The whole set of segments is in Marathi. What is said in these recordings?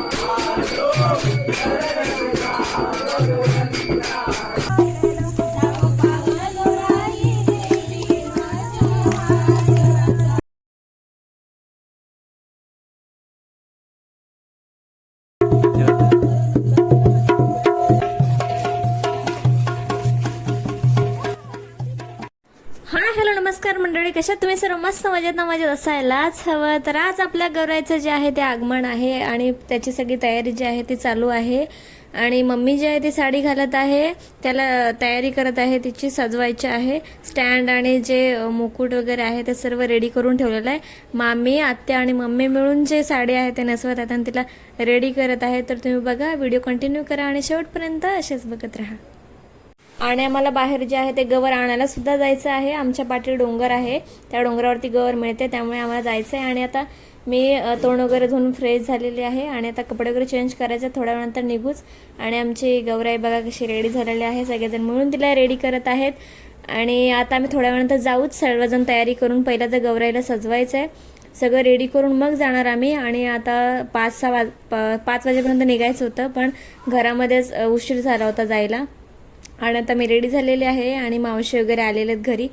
हा कशा तुम्ही सर्व मस्त मजेत ना मजेत असायलाच हवं. तर आज आपल्या गौरायचं जे आहे ते आगमन आहे आणि त्याची सगळी तयारी जी आहे ती चालू आहे. आणि मम्मी जी आहे ती साडी घालत आहे त्याला तयारी करत आहे तिची सजवायची आहे. स्टँड आणि जे मुकुट वगैरे आहे ते सर्व रेडी करून ठेवलेलं आहे. मामी आत्या आणि मम्मी मिळून जे साडी आहे ते नसवत आहेत आणि तिला रेडी करत आहे. तर तुम्ही बघा व्हिडिओ कंटिन्यू करा आणि शेवटपर्यंत असेच बघत राहा. आणि आम्हाला बाहेर जे आहे ते गवर आणायला सुद्धा जायचं आहे. आमच्या पाठी डोंगर आहे. त्या डोंगरावरती गवर मिळते त्यामुळे आम्हाला जायचं आहे आणि आता मी तोंड वगैरे धुवून फ्रेश झालेली आहे. आणि आता कपडे वगैरे चेंज करायचे थोड्या वेळानंतर निघूच. आणि आमची गौराई बघा कशी रेडी झालेली आहे. सगळेजण मिळून तिला रेडी करत आहेत. आणि आता आम्ही थोड्या वेळानंतर जाऊच. सर्वजण तयारी करून पहिला तर गौराईला सजवायचं आहे सगळं रेडी करून मग जाणार आम्ही. आणि आता पाच सहा वाज प- पाच वाजेपर्यंत निघायचं होतं. पण घरामध्येच उशीर झाला होता जायला. आणि आता मी रेडी झालेले आहे आणि मावशी वगैरे आलेले आहेत घरी.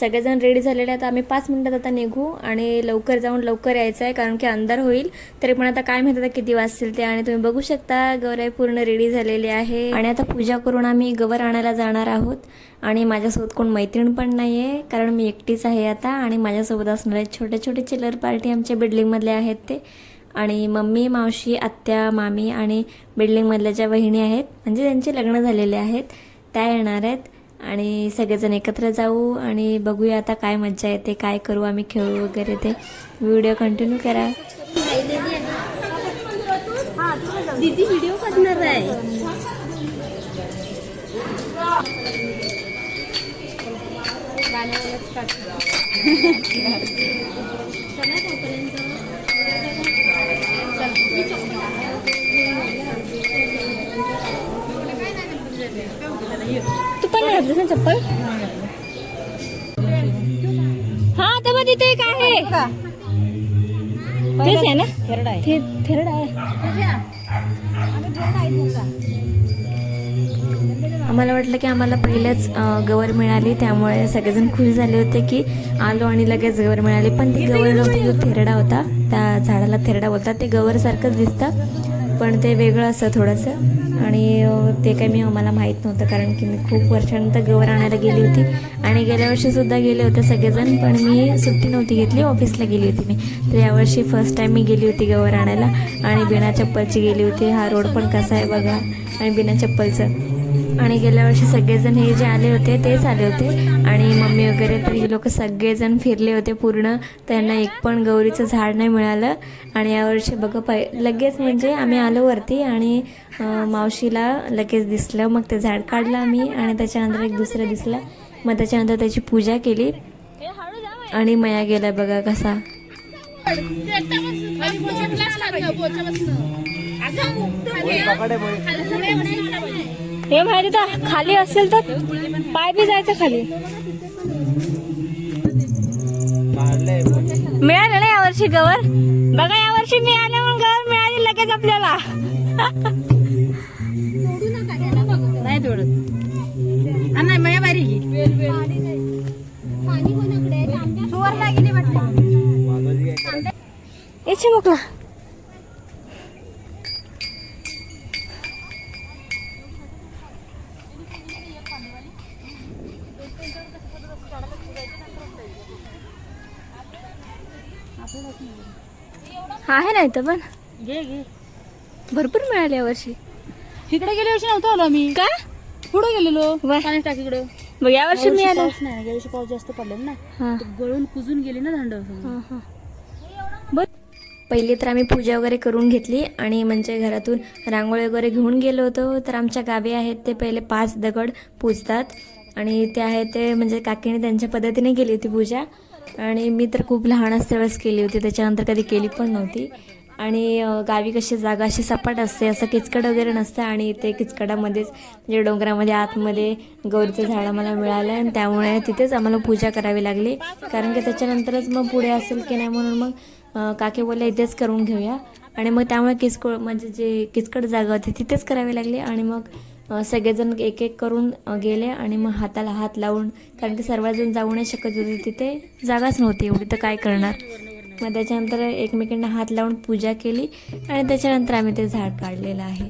सगळेजण रेडी झालेले आहेत. आम्ही पाच मिनिटात आता निघू आणि लवकर जाऊन लवकर यायचं आहे कारण की अंधार होईल. तरी पण आता काय माहिती किती वाजतील ते आणि तुम्ही बघू शकता. गौराई पूर्ण रेडी झालेली आहे. आणि आता पूजा करून आम्ही गवर आणायला जाणार आहोत. आणि माझ्यासोबत कोण मैत्रीण पण नाही आहे कारण मी एकटीच आहे आता आणि माझ्यासोबत असणार आहेत छोटे छोटे चिल्लर पार्टी आमच्या बिल्डिंगमधले आहेत ते. आणि मम्मी मावशी आत्या मामी आणि बिल्डिंगमधल्या ज्या बहिणी आहेत म्हणजे त्यांचे लग्न झालेले आहेत त्या येणार आहेत आणि सगळेजण एकत्र जाऊ आणि बघूया आता काय मज्जा येते काय करू आम्ही खेळू वगैरे ते. व्हिडिओ कंटिन्यू करा. दीदी व्हिडिओ करणार आहे. तू पण नाही घातलीस ना चप्पल? हा तर मग तिथे काय आहे. तेच आहे ना? आहे. थे थेरड आहे. आम्हाला वाटलं की आम्हाला पहिलेच अं, गवर मिळाली. त्यामुळे सगळेजण खुश झाले होते की आलो आणि लगेच गवर मिळाली. पण ती गवर नव्हती जो थेरडा होता त्या झाडाला थेरडा बोलतात. ते गवरसारखंच दिसतं. पण ते वेगळं असतं थोडंसं. आणि ते काही मी आम्हाला माहीत नव्हतं कारण की मी खूप वर्षानंतर गवर आणायला गेली होती. आणि गेल्या वर्षीसुद्धा गेले होते सगळेजण पण मी सुट्टी नव्हती घेतली ऑफिसला गेली होती मी. तर यावर्षी फर्स्ट टाईम मी गेली होती गवर आणायला आणि बिना चप्पलची गेली होती. हा रोड पण कसा आहे बघा. आणि बिना चप्पलचं. आणि गेल्या वर्षी सगळेजण हे जे आले होते तेच आले होते. आणि मम्मी वगैरे तर ही लोक सगळेजण फिरले होते पूर्ण. त्यांना एक पण गौरीचं झाड नाही मिळालं. आणि यावर्षी बघा पै लगेच म्हणजे आम्ही आलो वरती आणि मावशीला लगेच दिसलं. मग ते झाड काढलं आम्ही आणि त्याच्यानंतर एक दुसरं दिसलं. मग त्याच्यानंतर त्याची पूजा केली. आणि मया गेला बघा कसा. हे माहिती तर खाली असेल तर पाय बी जायचं खाली. मिळालं ना यावर्षी गवर? बघा यावर्षी मिळालं म्हणून गवर मिळाली लगेच आपल्याला. नाही तोडत नाही माझ्या बारी सुवरला गेली मोकला आहे ना इथं पण. घे घे. भरपूर मिळाले यावर्षी इकडे गेल्या वर्षी नव्हतो आलो आम्ही. का? पुढे गेलेलो. पाणी टाकीकडे मग यावर्षी मिळालं. पाऊस नाही गेल्या वर्षी पाऊस जास्त पडलेला ना. हा. गळून कुजून गेली ना बर. पहिली तर आम्ही पूजा वगैरे करून घेतली आणि म्हणजे घरातून रांगोळी वगैरे घेऊन गेलो होतो. तर आमच्या गावी आहेत ते पहिले पाच दगड पूजतात. आणि ते आहे ते म्हणजे काकीने त्यांच्या पद्धतीने केली होती पूजा. आणि मी तर खूप लहान असल्यावेळेस केली होती त्याच्यानंतर कधी केली पण नव्हती. आणि गावी कशी जागा अशी सपाट असते असं किचकट वगैरे नसतं आणि इथे किचकटामध्येच म्हणजे डोंगरामध्ये आतमध्ये गौरीचं झाड आम्हाला मिळालं आणि त्यामुळे तिथेच आम्हाला पूजा करावी लागली. कारण की त्याच्यानंतरच मग पुढे असेल की नाही म्हणून मग काके बोलले इथेच करून घेऊया. आणि मग त्यामुळे किचकट म्हणजे जे किचकट जागा होती तिथेच करावी लागली आणि मग सगळेजण एक एक करून गेले आणि मग हाताला हात लावून कारण की सर्वजण जाऊ नाही शकत होते तिथे जागाच नव्हती एवढी तर काय करणार? मग त्याच्यानंतर एकमेकांना हात लावून पूजा केली आणि त्याच्यानंतर आम्ही ते झाड काढलेलं आहे.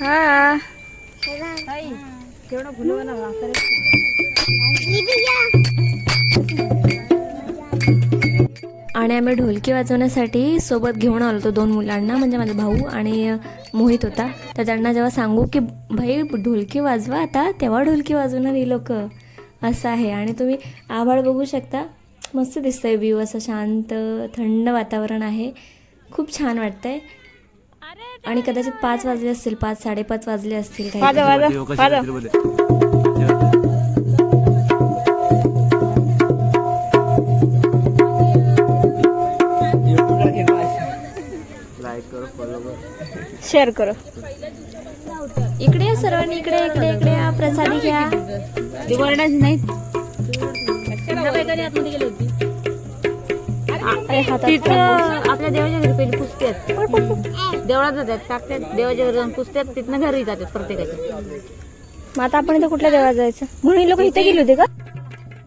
हा. आणि आम्ही ढोलकी वाजवण्यासाठी सोबत घेऊन आलो होतो दोन मुलांना म्हणजे माझा भाऊ आणि मोहित होता. तर त्यांना जेव्हा सांगू की भाई ढोलकी वाजवा आता तेव्हा ढोलकी वाजवणार ही लोक. असं आहे. आणि तुम्ही आभाळ बघू शकता. मस्त दिसतंय व्ह्यू असं शांत थंड वातावरण आहे. खूप छान वाटतंय. आणि कदाचित पाच वाजले असतील पाच साडेपाच वाजले असतील शेअर करो. इकडे या सर्वांनी इकडे इकडे इकडे या प्रसादी घ्या. ती वरडायची नाही. आपल्या देवाच्या घरी पहिली पुसतात देवळात जातात टाकतात देवाच्या घरी जाऊन पुसतात तिथनं घरी जातात प्रत्येकाच्या. मग आता आपण इथं कुठल्या देवाला जायचं? म्हणून लोक इथे गेले होते का?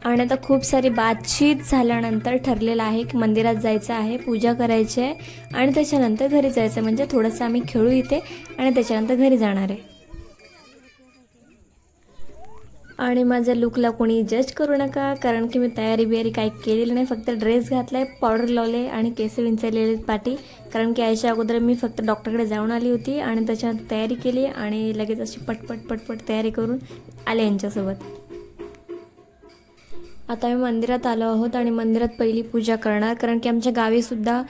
आणि आता खूप सारी बातचीत झाल्यानंतर ठरलेलं आहे की मंदिरात जायचं आहे पूजा करायची आहे आणि त्याच्यानंतर घरी जायचं म्हणजे थोडंसं आम्ही खेळू इथे आणि त्याच्यानंतर घरी जाणार आहे. आणि माझ्या लुकला कोणी जज करू नका कारण की मी तयारी बियारी काही केलेली नाही. फक्त ड्रेस घातला आहे पावडर लावले आणि केस विंचरलेले पाठी. कारण की यायच्या अगोदर मी फक्त डॉक्टरकडे जाऊन आली होती आणि त्याच्यानंतर तयारी केली आणि लगेच अशी पटपट पटपट तयारी करून आले यांच्यासोबत. आता आम्ही मंदिरात आलो आहोत आणि मंदिरात पहिली पूजा करणार कारण की आमच्या गावीसुद्धा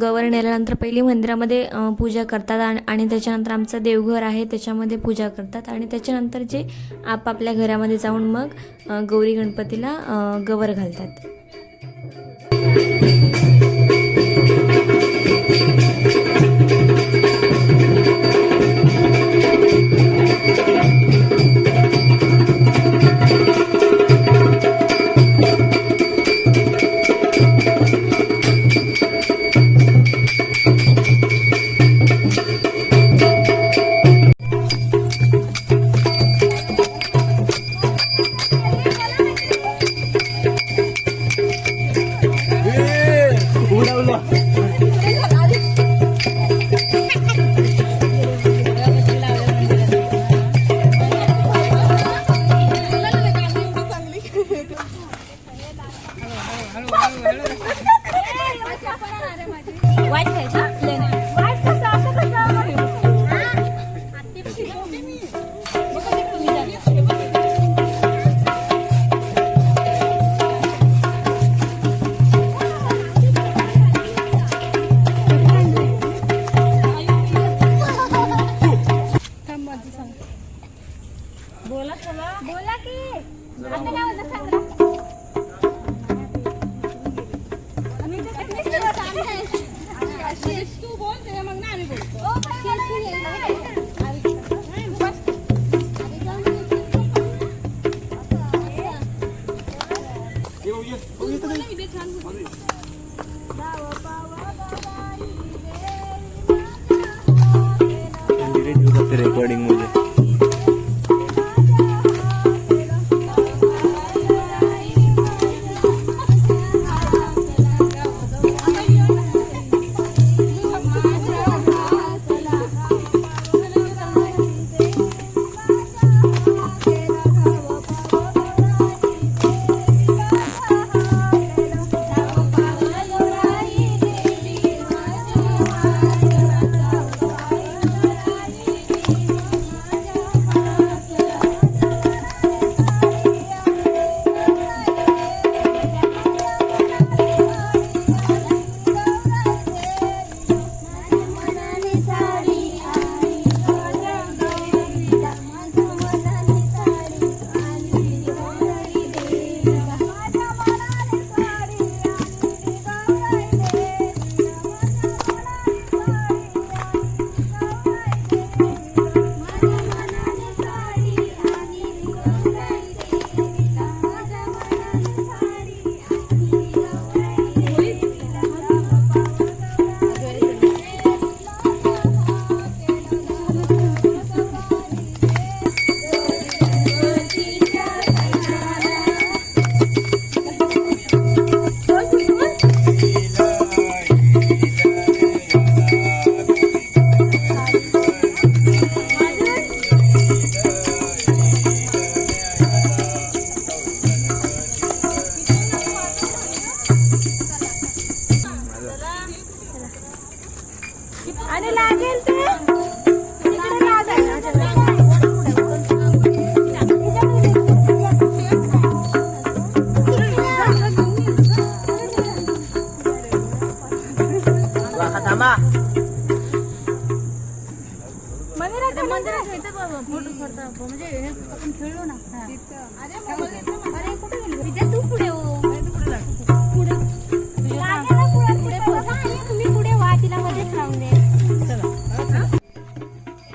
गवर नेल्यानंतर पहिली मंदिरामध्ये पूजा करतात आणि आणि त्याच्यानंतर आमचं देवघर आहे त्याच्यामध्ये पूजा करतात आणि त्याच्यानंतर जे आपापल्या घरामध्ये जाऊन मग गौरी गणपतीला गवर घालतात. रेकॉर्डिंग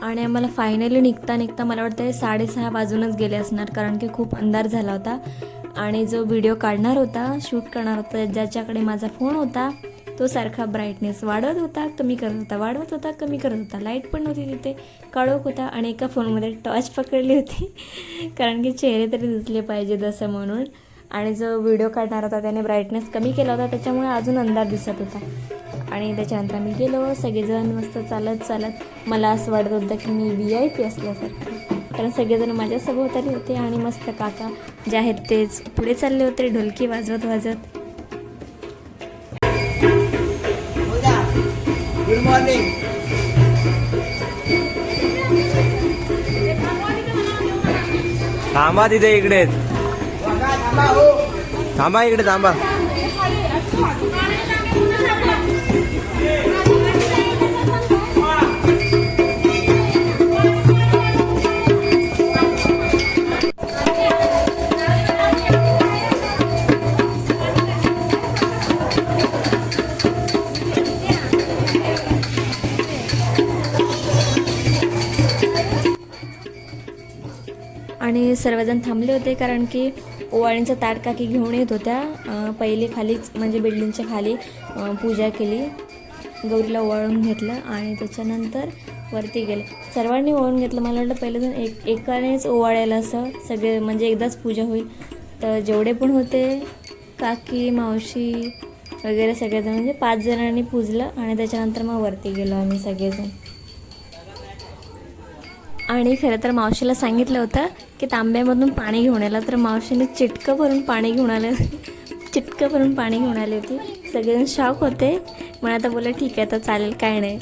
आणि आम्हाला फायनली निघता निघता मला वाटतं साडेसहा वाजूनच गेले असणार कारण की खूप अंधार झाला होता. आणि जो व्हिडिओ काढणार होता शूट करणार होता ज्याच्याकडे माझा फोन होता तो सारखा ब्राईटनेस वाढवत होता कमी करत होता वाढवत होता कमी करत होता. लाइट पण नव्हती तिथे काळोख होता आणि एका फोनमध्ये टॉर्च पकडली होती. कारण की चेहरे तरी दिसले पाहिजे जसं म्हणून. आणि जो व्हिडिओ काढणार होता त्याने ब्राईटनेस कमी केला होता त्याच्यामुळे अजून अंधार दिसत होता. आणि त्याच्यानंतर आम्ही गेलो सगळेजण मस्त चालत चालत मला असं वाटत होतं की मी व्ही आय पी असल्यासारखं. कारण सगळेजण माझ्या सभोवताली होते आणि मस्त काका जे आहेत तेच पुढे चालले होते ढोलकी वाजवत वाजवत. गुड मॉर्निंग थांबा तिथे इकडेच. थांबा इकडे थांबा. आणि सर्वजण थांबले होते कारण की ओवाळींचा ताटकाकी घेऊन येत होत्या. पहिले खालीच म्हणजे बिल्डिंगच्या खाली पूजा केली. गौरीला ओवाळून घेतलं आणि त्याच्यानंतर वरती गेले. सर्वांनी ओवाळून घेतलं. मला वाटलं पहिलं जण एक एकानेच ओवाळायला असं सगळे म्हणजे एकदाच पूजा होईल. तर जेवढे पण होते काकी मावशी वगैरे सगळेजण म्हणजे पाच जणांनी पूजलं आणि त्याच्यानंतर मग वरती गेलो आम्ही सगळेजण. आणि खरं तर मावशीला सांगितलं होतं की तांब्यामधून पाणी घेऊन आलं. तर मावशीने चिटकं भरून पाणी घेऊन आलं. चिटकं भरून पाणी घेऊन आली होती. सगळेजण शॉक होते. मग आता बोला ठीक आहे तर चालेल काय नाही.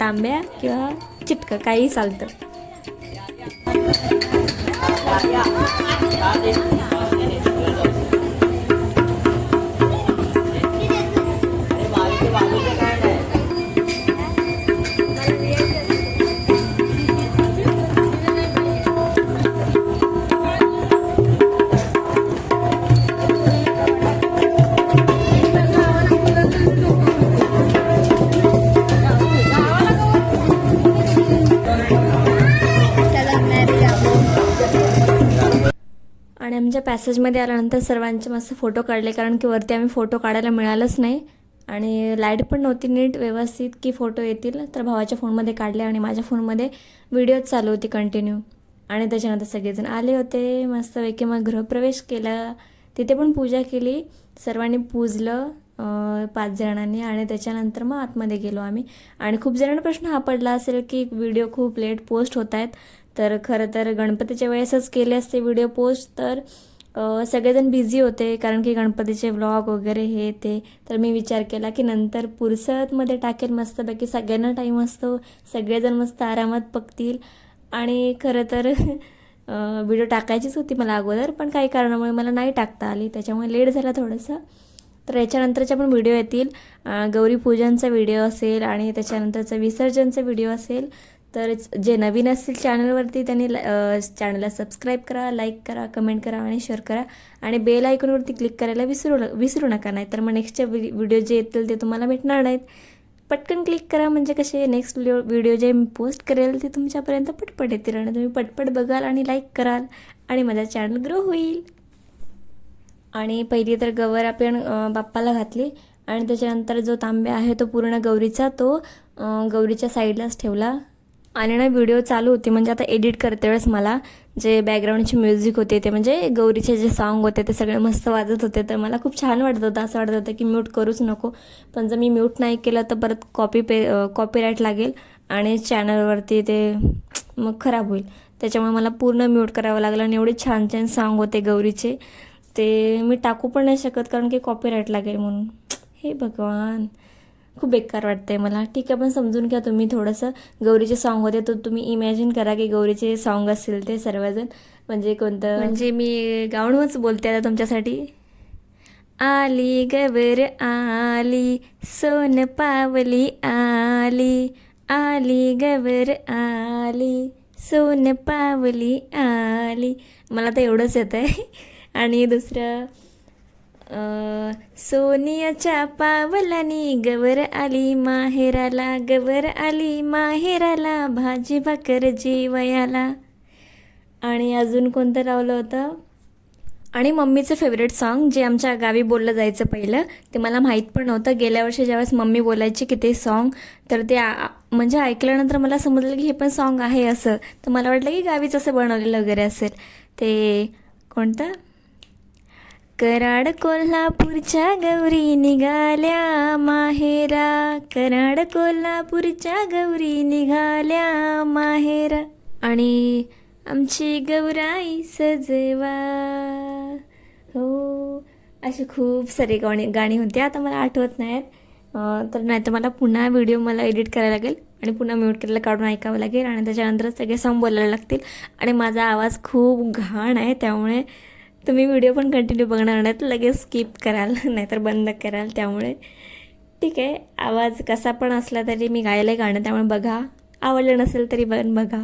तांब्या किंवा चिटकं काहीही चालतं. आमच्या पॅसेजमध्ये आल्यानंतर सर्वांचे मस्त फोटो काढले. कारण की वरती आम्ही फोटो काढायला मिळालंच नाही. आणि लाइट पण नव्हती नीट व्यवस्थित की फोटो येतील. तर भावाच्या फोनमध्ये काढले आणि माझ्या फोनमध्ये व्हिडिओच चालू होती कंटिन्यू आणि त्याच्यानंतर सगळेजण आले होते. मस्तपैकी मग गृहप्रवेश केला. तिथे पण पूजा केली. सर्वांनी पूजलं पाच जणांनी. आणि त्याच्यानंतर मग आतमध्ये गेलो आम्ही. आणि खूप जणांना प्रश्न हा पडला असेल की व्हिडिओ खूप लेट पोस्ट होत आहेत. तर खरं तर गणपतीच्या वेळेसच केले असते व्हिडिओ पोस्ट तर सगळेजण बिझी होते कारण की गणपतीचे व्लॉग वगैरे हे ते. तर मी विचार केला की नंतर पुरसतमध्ये टाकेल मस्तपैकी सगळ्यांना टाईम असतो सगळेजण मस्त आरामात बघतील. आणि खरं तर व्हिडिओ टाकायचीच होती मला अगोदर पण काही कारणामुळे मला नाही टाकता आली त्याच्यामुळे लेट झाला थोडंसं. तर याच्यानंतरच्या पण व्हिडिओ येतील. गौरी पूजनचा व्हिडिओ असेल आणि त्याच्यानंतरचा विसर्जनचा व्हिडिओ असेल. तर जे नवीन असतील चॅनलवरती त्यांनी चॅनलला सबस्क्राईब करा लाईक करा कमेंट करा आणि शेअर करा. आणि बेल आयकॉनवरती क्लिक करायला विसरू विसरू नका नाही तर मग नेक्स्टच्या व्हिडिओ जे येतील ते तुम्हाला भेटणार नाहीत. पटकन क्लिक करा म्हणजे कसे नेक्स्ट व्हिडिओ व्हिडिओ जे मी पोस्ट करेल ते तुमच्यापर्यंत पटपट येतील आणि तुम्ही पटपट बघाल आणि लाईक कराल आणि माझा चॅनल ग्रो होईल. आणि पहिली तर गवर आपण बाप्पाला घातली आणि त्याच्यानंतर जो तांब्या आहे तो पूर्ण गौरीचा तो गौरीच्या साईडलाच ठेवला. आणि ना व्हिडिओ चालू होती म्हणजे आता एडिट करते वेळेस मला. जे बॅकग्राऊंडची म्युझिक होते ते म्हणजे गौरीचे जे सॉन्ग होते ते सगळे मस्त वाजत होते. तर मला खूप छान वाटत होतं असं वाटत होतं की म्यूट करूच नको. पण जर मी म्यूट नाही केलं तर परत कॉपी पे कॉपीराईट लागेल आणि चॅनलवरती ते मग खराब होईल. त्याच्यामुळे मला पूर्ण म्यूट करावं लागलं आणि एवढे छान छान सॉन्ग होते गौरीचे. ते मी टाकू पण नाही शकत कारण की कॉपीराईट लागेल म्हणून. हे भगवान. खूप बेकार वाटतंय मला. ठीक आहे पण समजून घ्या तुम्ही. थोडंसं गौरीचे सॉन्ग होते तर तुम्ही इमॅजिन करा की गौरीचे सॉन्ग असतील ते सर्वजण. म्हणजे कोणतं? म्हणजे मी गाऊनच बोलते आता तुमच्यासाठी. आली गवर आली सोन पावली आली आली गवर आली सोन पावली आली. मला तर एवढंच येतं आहे आणि दुसरं? सोनियाच्या पावलानी गवर आली माहेराला गवर आली माहेराला भाजी भाकर जेवयाला. आणि अजून कोणतं लावलं होतं? आणि मम्मीचं फेवरेट सॉन्ग जे आमच्या गावी बोललं जायचं पहिलं ते मला माहीत पण नव्हतं. गेल्या वर्षी ज्यावेळेस मम्मी बोलायची की ते सॉन्ग तर ते आ- म्हणजे ऐकल्यानंतर मला समजलं की हे पण सॉन्ग आहे असं. तर मला वाटलं की गावीच असं बनवलेलं वगैरे असेल. ते कोणतं? कराड कोल्हापूरच्या गौरी निघाल्या माहेरा. कराड कोल्हापूरच्या गौरी निघाल्या माहेरा. आणि आमची गौराई सजवा. हो अशी खूप सारी गाणी गाणी होती. आता मला आठवत नाहीत. तर नाही तर मला पुन्हा व्हिडिओ मला एडिट करायला लागेल आणि पुन्हा म्यूट केलेलं काढून ऐकावं लागेल आणि त्याच्यानंतर सगळे सॉन्ग बोलायला लागतील. आणि माझा आवाज खूप घाण आहे त्यामुळे तुम्ही व्हिडिओ पण कंटिन्यू बघणार नाहीत लगेच स्किप कराल नाहीतर बंद कराल त्यामुळे. ठीक आहे आवाज कसा पण असला तरी मी गायला गाणं त्यामुळे बघा. आवडलं नसेल तरी पण बघा.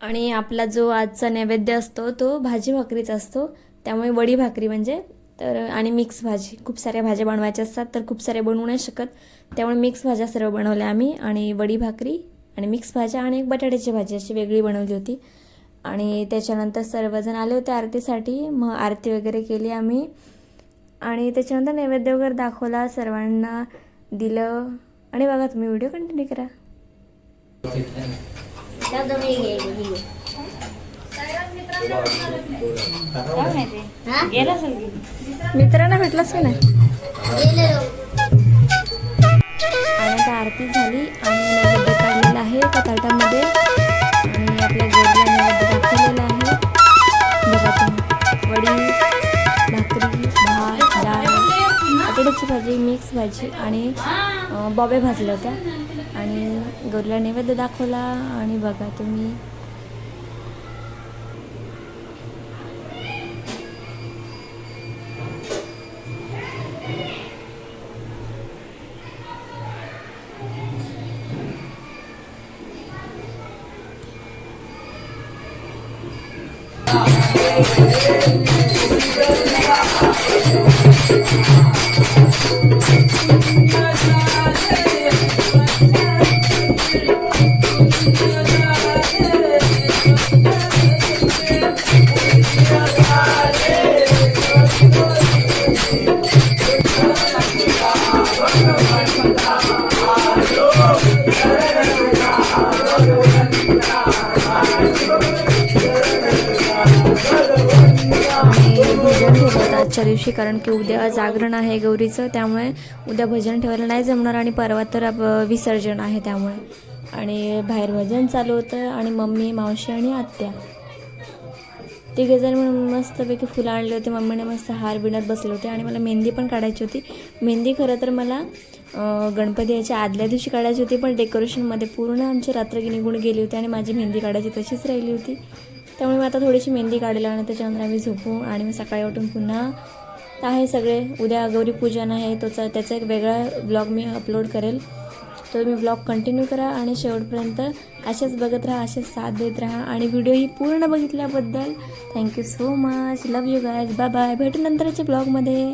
आणि आपला जो आजचा नैवेद्य असतो तो भाजी भाकरीचा असतो. त्यामुळे वडी भाकरी म्हणजे तर आणि मिक्स भाजी. खूप साऱ्या भाज्या बनवायच्या असतात तर खूप साऱ्या बनवू नाही शकत. त्यामुळे मिक्स भाज्या सर्व बनवल्या आम्ही आणि वडी भाकरी आणि मिक्स भाज्या आणि एक बटाट्याची भाजी अशी वेगळी बनवली होती. आणि त्याच्यानंतर सर्वजण आले होते आरतीसाठी. मग आरती वगैरे केली आम्ही. आणि त्याच्यानंतर नैवेद्य वगैरे दाखवला सर्वांना दिलं. आणि बघा तुम्ही व्हिडिओ कंटिन्यू करा. मित्रांना भेटलाच की नाही? आणि आता आरती झाली आणि नैवेद्य काढलेला आहे एका ताटामध्ये आणि आपल्या मिक्स भाजी आणि अं, बॉबे भाजल्या होत्या. आणि गोडला नैवेद्य दाखवला आणि बघा तुम्ही. आणि भजन ठेवलं होतं आजच्या दिवशी कारण की उद्या जागरण आहे गौरीचं त्यामुळे उद्या भजन ठेवायला नाही जमणार आणि परवा तर विसर्जन आहे त्यामुळे. आणि बाहेर भजन चालू होतं आणि मम्मी मावशी आणि आत्या. तिघेजण म्हणून मस्तपैकी फुलं आणले होते. मम्मीने मस्त हार बिणत बसले होते आणि मला मेहंदी पण काढायची होती. मेहंदी खरं तर मला गणपती याच्या आदल्या दिवशी काढायची होती पण डेकोरेशनमध्ये पूर्ण आमची रात्र निघून गेली होती आणि माझी मेहंदी काढायची तशीच राहिली होती. त्यामुळे मी आता थोडीशी मेहंदी काढली आणि त्याच्यानंतर आम्ही झोपू आणि मी सकाळी उठून पुन्हा आहे सगळे. उद्या गौरी पूजन आहे तोचा त्याचा एक वेगळा ब्लॉग मी अपलोड करेल. तर तुम्ही ब्लॉग कंटिन्यू करा आणि शेवटपर्यंत असेच बघत राहा असेच साथ देत राहा आणि व्हिडिओ ही पूर्ण बघितल्याबद्दल thank you so much love you guys bye bye भेटू नंतरच्या ब्लॉगमध्ये